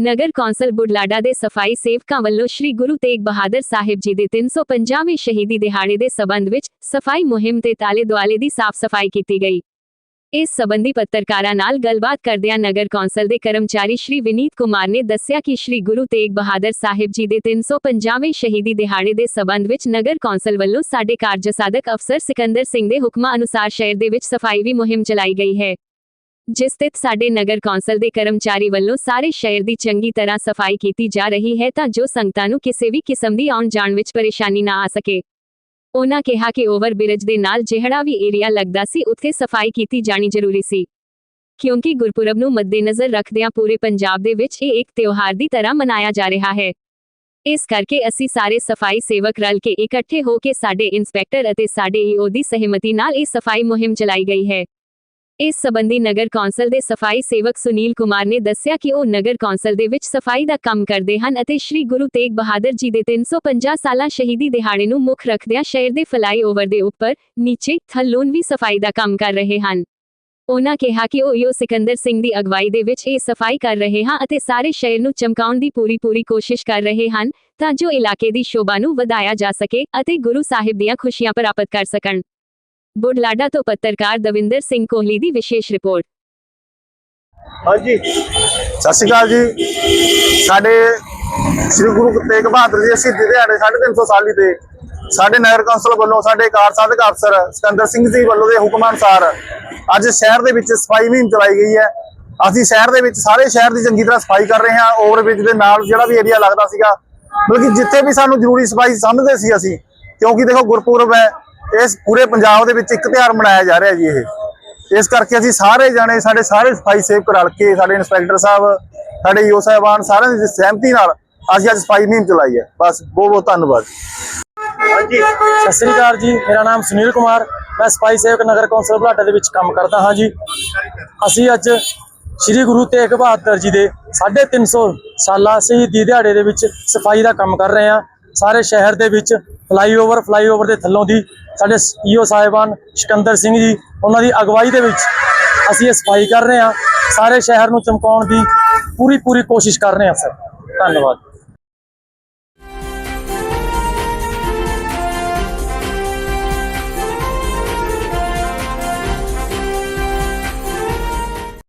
ਨਗਰ council Budhlada ਦੇ ਸਫ਼ਾਈ ਸੇਵਕਾਂ ਵੱਲੋਂ ਸ੍ਰੀ ਗੁਰੂ ਤੇਗ ਬਹਾਦਰ ਸਾਹਿਬ ਜੀ ਦੇ 350ਵੇਂ ਸ਼ਹੀਦੀ ਦਿਹਾੜੇ ਦੇ ਸਬੰਧ ਵਿੱਚ ਸਫ਼ਾਈ ਮੁਹਿੰਮ ਤੇ ਤਾਲੇ ਦੁਆਲੇ ਦੀ ਸਾਫ਼ ਸਫ਼ਾਈ ਕੀਤੀ ਗਈ। ਇਸ ਸਬੰਧੀ ਪੱਤਰਕਾਰਾਂ ਨਾਲ ਗੱਲਬਾਤ ਕਰਦਿਆਂ ਨਗਰ ਕੌਂਸਲ ਦੇ ਕਰਮਚਾਰੀ ਸ਼੍ਰੀ ਵਿਨੀਤ ਕੁਮਾਰ ਨੇ ਦੱਸਿਆ ਕਿ ਸ਼੍ਰੀ ਗੁਰੂ ਤੇਗ ਬਹਾਦਰ ਸਾਹਿਬ ਜੀ ਦੇ 350ਵੇਂ ਸ਼ਹੀਦੀ ਦਿਹਾੜੇ ਦੇ ਸਬੰਧ ਵਿੱਚ ਨਗਰ ਕੌਂਸਲ ਵੱਲੋਂ ਸਾਡੇ ਕਾਰਜਸਾਧਕ ਅਫਸਰ ਸਿਕੰਦਰ ਸਿੰਘ ਦੇ ਹੁਕਮਾਂ ਅਨੁਸਾਰ ਸ਼ਹਿਰ ਦੇ ਵਿੱਚ ਸਫ਼ਾਈ ਵੀ ਮੁਹਿੰਮ ਚਲਾਈ ਗਈ ਹੈ। ਜਿਸ ਤਹਿਤ ਸਾਡੇ ਨਗਰ ਕੌਂਸਲ ਦੇ ਕਰਮਚਾਰੀ ਵੱਲੋਂ ਸਾਰੇ ਸ਼ਹਿਰ ਦੀ ਚੰਗੀ ਤਰ੍ਹਾਂ ਸਫ਼ਾਈ ਕੀਤੀ ਜਾ ਰਹੀ ਹੈ ਤਾਂ ਜੋ ਸੰਗਤਾਂ ਨੂੰ ਕਿਸੇ ਵੀ ਕਿਸਮ ਦੀ ਆਉਣ ਜਾਣ ਵਿੱਚ ਪਰੇਸ਼ਾਨੀ ਨਾ ਆ ਸਕੇ। ਉਹਨਾਂ ਕਿਹਾ ਕਿ ਓਵਰ ਬ੍ਰਿਜ ਦੇ ਨਾਲ ਜਿਹੜਾ ਵੀ ਏਰੀਆ ਲੱਗਦਾ ਸੀ, ਉੱਥੇ ਸਫ਼ਾਈ ਕੀਤੀ ਜਾਣੀ ਜ਼ਰੂਰੀ ਸੀ। ਕਿਉਂਕਿ ਗੁਰਪੁਰਬ ਨੂੰ ਮੱਦੇਨਜ਼ਰ ਰੱਖਦਿਆਂ ਪੂਰੇ ਪੰਜਾਬ ਦੇ ਵਿੱਚ ਇਹ ਇੱਕ ਤਿਉਹਾਰ ਦੀ ਤਰ੍ਹਾਂ ਮਨਾਇਆ ਜਾ ਰਿਹਾ ਹੈ। ਇਸ ਕਰਕੇ ਅਸੀਂ ਸਾਰੇ ਸਫ਼ਾਈ ਸੇਵਕ ਰਲ ਕੇ ਇਕੱਠੇ ਹੋ ਕੇ ਸਾਡੇ ਇੰਸਪੈਕਟਰ ਅਤੇ ਸਾਡੇ ਈਓ ਦੀ ਸਹਿਮਤੀ ਨਾਲ ਇਹ ਸਫ਼ਾਈ ਮੁਹਿੰਮ ਚਲਾਈ ਗਈ ਹੈ। ਇਸ ਸਬੰਧੀ ਨਗਰ ਕੌਂਸਲ ਦੇ ਸਫ਼ਾਈ ਸੇਵਕ ਸੁਨੀਲ ਕੁਮਾਰ ਨੇ ਦੱਸਿਆ ਕਿ ਉਹ ਨਗਰ ਕੌਂਸਲ ਦੇ ਵਿੱਚ ਸਫ਼ਾਈ ਦਾ ਕੰਮ ਕਰਦੇ ਹਨ ਅਤੇ ਸ਼੍ਰੀ ਗੁਰੂ ਤੇਗ ਬਹਾਦਰ ਜੀ ਦੇ 350 ਸਾਲਾ ਸ਼ਹੀਦੀ ਦਿਹਾੜੇ ਨੂੰ ਮੁੱਖ ਰੱਖਦਿਆਂ ਸ਼ਹਿਰ ਦੇ ਫਲਾਈਓਵਰ ਦੇ ਉੱਪਰ, ਨੀਚੇ, ਥੱਲੋਂ ਵੀ ਸਫ਼ਾਈ ਦਾ ਕੰਮ ਕਰ ਰਹੇ ਹਨ। ਉਹਨਾਂ ਕਿਹਾ ਕਿ ਉਹ ਯੋ ਸਿਕੰਦਰ ਸਿੰਘ ਦੀ ਅਗਵਾਈ ਦੇ ਵਿੱਚ ਇਹ ਸਫ਼ਾਈ ਕਰ ਰਹੇ ਹਾਂ ਅਤੇ ਸਾਰੇ ਸ਼ਹਿਰ ਨੂੰ ਚਮਕਾਉਣ ਦੀ ਪੂਰੀ ਪੂਰੀ ਕੋਸ਼ਿਸ਼ ਕਰ ਰਹੇ ਹਨ ਤਾਂ ਜੋ ਇਲਾਕੇ ਦੀ ਸ਼ੋਭਾ ਨੂੰ ਵਧਾਇਆ ਜਾ ਸਕੇ ਅਤੇ ਗੁਰੂ ਸਾਹਿਬ ਦੀਆਂ ਖੁਸ਼ੀਆਂ ਪ੍ਰਾਪਤ ਕਰ ਸਕਣ। ਬੁਢਲਾਡਾ ਤੋਂ ਪੱਤਰਕਾਰ ਦਵਿੰਦਰ ਸਿੰਘ ਕੋਹਲੀ ਦੀ ਵਿਸ਼ੇਸ਼ ਰਿਪੋਰਟ। ਹਾਂਜੀ। ਸਤਿ ਸ਼੍ਰੀ ਅਕਾਲ ਜੀ। ਸਾਡੇ ਸ੍ਰੀ ਗੁਰੂ ਤੇਗ ਬਹਾਦਰ ਜੀ ਅਸੀਂ ਦਿਹਾੜੇ 350 ਸਾਲੀ ਤੇ। ਸਾਡੇ ਨਗਰ ਕੌਂਸਲ ਵੱਲੋਂ ਸਾਡੇ ਕਾਰਜਸਾਧਕ ਅਫਸਰ ਸਿਕੰਦਰ ਸਿੰਘ ਜੀ ਵੱਲੋਂ ਦੇ ਹੁਕਮਾਂ ਅਨੁਸਾਰ ਅੱਜ ਸ਼ਹਿਰ ਦੇ ਵਿੱਚ ਸਫ਼ਾਈ ਮੁਹਿੰਮ ਚਲਾਈ ਗਈ ਹੈ। ਅਸੀਂ ਸ਼ਹਿਰ ਦੇ ਵਿੱਚ ਸਾਰੇ ਸ਼ਹਿਰ ਦੀ ਚੰਗੀ ਤਰ੍ਹਾਂ ਸਫ਼ਾਈ ਕਰ ਰਹੇ ਹਾਂ। ਓਵਰ ਬ੍ਰਿਜ ਦੇ ਨਾਲ ਜਿਹੜਾ ਵੀ ਏਰੀਆ ਲੱਗਦਾ ਸੀਗਾ, ਮਤਲਬ ਕਿ ਜਿੱਥੇ ਵੀ ਸਾਨੂੰ ਜ਼ਰੂਰੀ ਸਫ਼ਾਈ ਸਮਝਦੇ ਸੀ ਅਸੀਂ, ਕਿਉਂਕਿ ਦੇਖੋ ਗੁਰਪੁਰਬ ਹੈ ਇਸ ਪੂਰੇ ਪੰਜਾਬ ਦੇ ਵਿੱਚ ਇੱਕ ਤਿਉਹਾਰ ਮਨਾਇਆ ਜਾ ਰਿਹਾ ਜੀ ਇਹ। ਇਸ ਕਰਕੇ ਅਸੀਂ ਸਾਰੇ ਜਾਣੇ, ਸਾਡੇ ਸਾਰੇ ਸਫ਼ਾਈ ਸੇਵਕ ਰਲ ਕੇ, ਸਾਡੇ ਇੰਸਪੈਕਟਰ ਸਾਹਿਬ, ਸਾਡੇ ਈਓ ਸਾਹਿਬਾਨ ਸਾਰਿਆਂ ਦੀ ਸਹਿਮਤੀ ਨਾਲ ਅਸੀਂ ਅੱਜ ਸਫ਼ਾਈ ਮੁਹਿੰਮ ਚਲਾਈ ਹੈ। ਬਸ ਬਹੁਤ ਬਹੁਤ ਧੰਨਵਾਦ ਸਤਿ ਸ੍ਰੀ ਅਕਾਲ ਜੀ। ਮੇਰਾ ਨਾਮ ਸੁਨੀਲ ਕੁਮਾਰ। ਮੈਂ ਸਫ਼ਾਈ ਸੇਵਕ ਨਗਰ ਕੌਂਸਲ ਬੁਢਲਾਡਾ ਦੇ ਵਿੱਚ ਕੰਮ ਕਰਦਾ ਹਾਂ ਜੀ। ਅਸੀਂ ਅੱਜ ਸ੍ਰੀ ਗੁਰੂ ਤੇਗ ਬਹਾਦਰ ਜੀ ਦੇ 350 ਸਾਲਾ ਸ਼ਹੀਦੀ ਦਿਹਾੜੇ ਦੇ ਵਿੱਚ ਸਫ਼ਾਈ ਦਾ ਕੰਮ ਕਰ ਰਹੇ ਹਾਂ। ਸਾਰੇ ਸ਼ਹਿਰ ਦੇ ਵਿੱਚ ਫਲਾਈਓਵਰ ਫਲਾਈਓਵਰ ਦੇ ਥੱਲੋਂ ਦੀ ਸਾਡੇ ਈਓ ਸਾਹਿਬਾਨ ਸਿਕੰਦਰ ਸਿੰਘ ਜੀ, ਉਹਨਾਂ ਦੀ ਅਗਵਾਈ ਦੇ ਵਿੱਚ ਅਸੀਂ ਇਹ ਸਫ਼ਾਈ ਕਰ ਰਹੇ ਹਾਂ। ਸਾਰੇ ਸ਼ਹਿਰ ਨੂੰ ਚਮਕਾਉਣ ਦੀ ਪੂਰੀ ਪੂਰੀ ਕੋਸ਼ਿਸ਼ ਕਰ ਰਹੇ ਹਾਂ ਸਰ। ਧੰਨਵਾਦ।